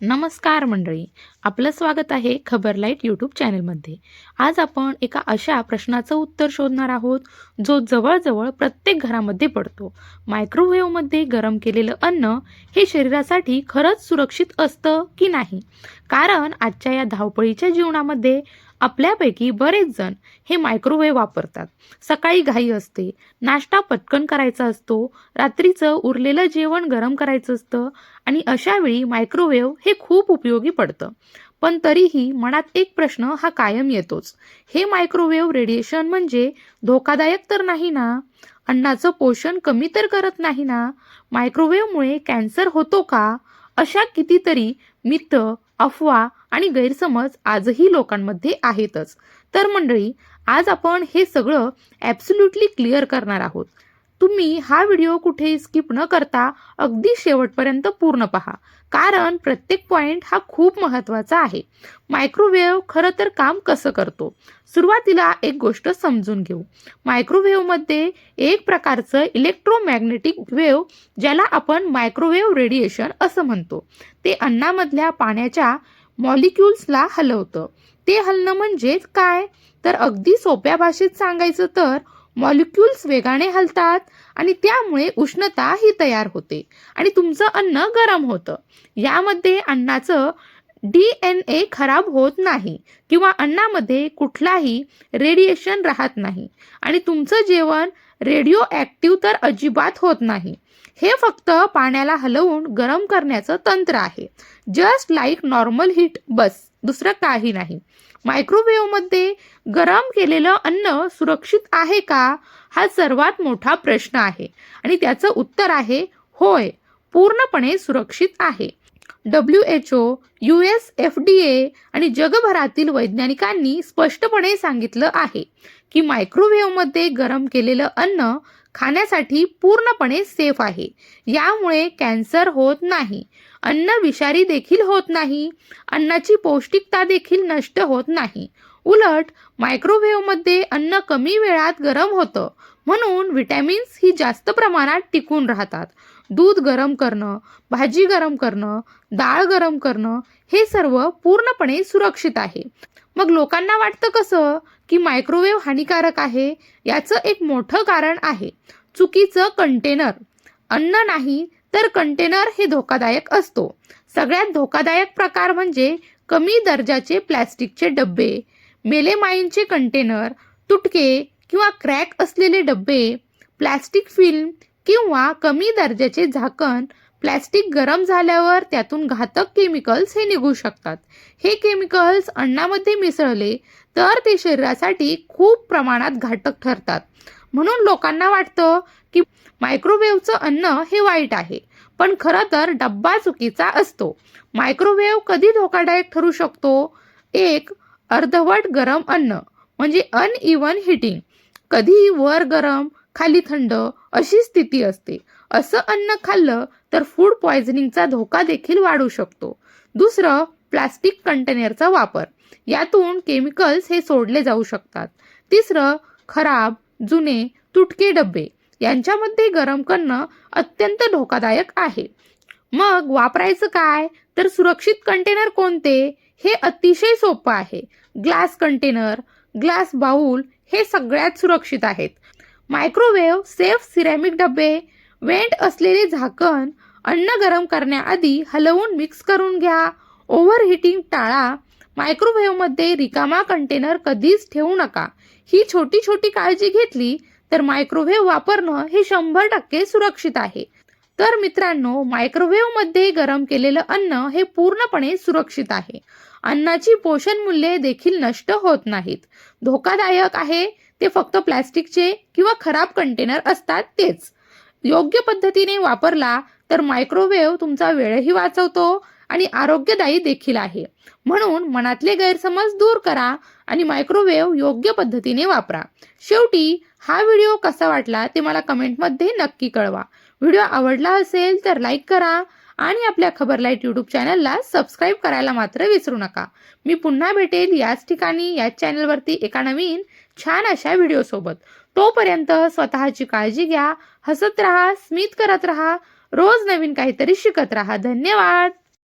नमस्कार मंडळी आपलं स्वागत आहे खबर लाइट यूट्यूब चॅनलमध्ये. आज आपण एका अशा प्रश्नाचं उत्तर शोधणार आहोत जो जवळजवळ प्रत्येक घरामध्ये पडतो. मायक्रोवेव्हमध्ये गरम केलेलं अन्न हे शरीरासाठी खरंच सुरक्षित असतं की नाही? कारण आजच्या या धावपळीच्या जीवनामध्ये आपल्यापैकी बरेच जण हे मायक्रोवेव्ह वापरतात. सकाळी घाई असते नाश्ता पटकन करायचा असतो रात्रीचं उरलेलं जेवण गरम करायचं असतं आणि अशा वेळी मायक्रोवेव्ह हे खूप उपयोगी पडतं. पण तरीही मनात एक प्रश्न हा कायम येतोच. हे मायक्रोवेव्ह रेडिएशन म्हणजे धोकादायक तर नाही ना? अन्नाचं पोषण कमी तर करत नाही ना? मायक्रोवेव्हमुळे कॅन्सर होतो का? अशा कितीतरी मिथ अफवा आणि गैरसमज आजही लोकांमध्ये आहेतच. तर मंडळी आज आपण हे सगळं ॲब्सुल्युटली क्लिअर करणार आहोत. तुम्ही हा व्हिडिओ कुठे स्किप न करता अगदी शेवटपर्यंत पूर्ण पहा. कारण प्रत्येक पॉईंट हा खूप महत्त्वाचा आहे. मायक्रोवेव्ह खरं तर काम कसं करतो? सुरुवातीला एक गोष्ट समजून घेऊ. मायक्रोवेव्हमध्ये एक प्रकारचं इलेक्ट्रोमॅग्नेटिक वेव्ह ज्याला आपण मायक्रोवेव्ह रेडिएशन असं म्हणतो. ते अन्नामधल्या पाण्याच्या मॉलिक्युल्सला हलवतं. ते हलणं म्हणजेच काय? तर अगदी सोप्या भाषेत सांगायचं तर मॉलिक्युल्स वेगाने हलतात आणि त्यामुळे उष्णता ही तयार होते आणि तुमचं अन्न गरम होतं. यामध्ये अन्नाचं डी एन ए खराब होत नाही किंवा अन्नामध्ये कुठलाही रेडिएशन राहत नाही आणि तुमचं जेवण रेडिओ ॲक्टिव्ह तर अजिबात होत नाही. हे फक्त पाण्याला हलवून गरम करण्याचं तंत्र आहे. जस्ट लाईक नॉर्मल हीट बस दुसरं काही नाही. मायक्रोवेव्हमध्ये गरम केलेलं अन्न सुरक्षित आहे का? हा सर्वात मोठा प्रश्न आहे. आणि त्याचं उत्तर आहे होय पूर्णपणे सुरक्षित आहे. W H O U S F D A आणि जगभरातील वैज्ञानिकांनी स्पष्टपणे सांगितलं आहे की मायक्रोवेव्हमध्ये गरम केलेलं अन्न खाण्यासाठी पूर्णपणे सेफ आहे. यामुळे कॅन्सर होत नाही. अन्न विषारी देखील होत नाही. अन्नाची पौष्टिकता देखील नष्ट होत नाही. उलट मायक्रोवेव्हमध्ये अन्न कमी वेळात गरम होतं. म्हणून विटॅमिन्स ही जास्त प्रमाणात टिकून राहतात. दूध गरम करणं भाजी गरम करणं डाळ गरम करणं हे सर्व पूर्णपणे सुरक्षित आहे. मग लोकांना वाटतं कसं? की मायक्रोवेव्ह हानिकारक आहे याचं एक मोठं कारण आहे. चुकीचं कंटेनर अन्न नाही तर कंटेनर हे धोकादायक असतो. सगळ्यात धोकादायक प्रकार म्हणजे कमी दर्जाचे प्लॅस्टिकचे डब्बे मेलेमाईनचे कंटेनर तुटके किंवा क्रॅक असलेले डब्बे प्लॅस्टिक फिल्म किंवा कमी दर्जाचे झाकण प्लॅस्टिक गरम झाल्यावर त्यातून घातक केमिकल्स हे निघू शकतात. हे केमिकल्स अन्नामध्ये मिसळले तर ते शरीरासाठी खूप प्रमाणात घातक ठरतात. म्हणून लोकांना वाटतं की मायक्रोवेव्हचं अन्न हे वाईट आहे. पण खरं तर डब्बा चुकीचा असतो. मायक्रोवेव्ह कधी धोकादायक ठरू शकतो? एक अर्धवट गरम अन्न म्हणजे अनइवन हिटिंग कधी वर गरम खाली थंड अशी स्थिती असते. असं अन्न खाल्लं तर फूड पॉयझनिंगचा धोका देखील वाढू शकतो. दुसरं प्लास्टिक कंटेनरचा वापर. यातून केमिकल्स हे सोडले जाऊ शकतात. तिसरं खराब जुने तुटके डबे. यांच्यामध्ये गरम करणं अत्यंत धोकादायक आहे. मग वापरायचं काय? तर सुरक्षित कंटेनर कोणते? हे अतिशय सोपं आहे. ग्लास कंटेनर ग्लास बाउल हे सगळ्यात सुरक्षित आहेत. मायक्रोवेव्ह सेफ सिरॅमिक डबे वेंट असलेले झाकण अन्न गरम करण्याआधी हलवून मिक्स करून घ्या. ओव्हर हिटिंग टाळा मायक्रोवेव्हमध्ये रिकामा कंटेनर कधीच ठेवू नका. ही छोटी छोटी काळजी घेतली तर मायक्रोवेव्ह वापरणं हे शंभर टक्के सुरक्षित आहे. तर मित्रांनो मायक्रोवेव्हमध्ये गरम केलेलं अन्न हे पूर्णपणे सुरक्षित आहे. अन्नाची पोषण मूल्ये देखील नष्ट होत नाहीत. धोकादायक आहे. ते फक्त प्लॅस्टिकचे किंवा खराब कंटेनर असतात तेच. योग्य पद्धतीने वापरला तर मायक्रोवेव्ह तुमचा वेळही वाचवतो आणि आरोग्यदायी देखील आहे. म्हणून मनातले गैरसमज दूर करा आणि मायक्रोवेव्ह योग्य पद्धतीने वापरा. शेवटी हा व्हिडिओ कसा वाटला ते मला कमेंटमध्ये नक्की कळवा. व्हिडिओ आवडला असेल तर लाईक करा आणि आपल्या खबर लाइट यूट्यूब चॅनलला सबस्क्राईब करायला मात्र विसरू नका. मी पुन्हा भेटेल याच ठिकाणी याच चॅनलवरती एका नवीन छान अशा व्हिडिओसोबत. तोपर्यंत स्वतःची काळजी घ्या. हसत राहा स्मित करत राहा रोज नवीन काहीतरी शिकत राहा. धन्यवाद.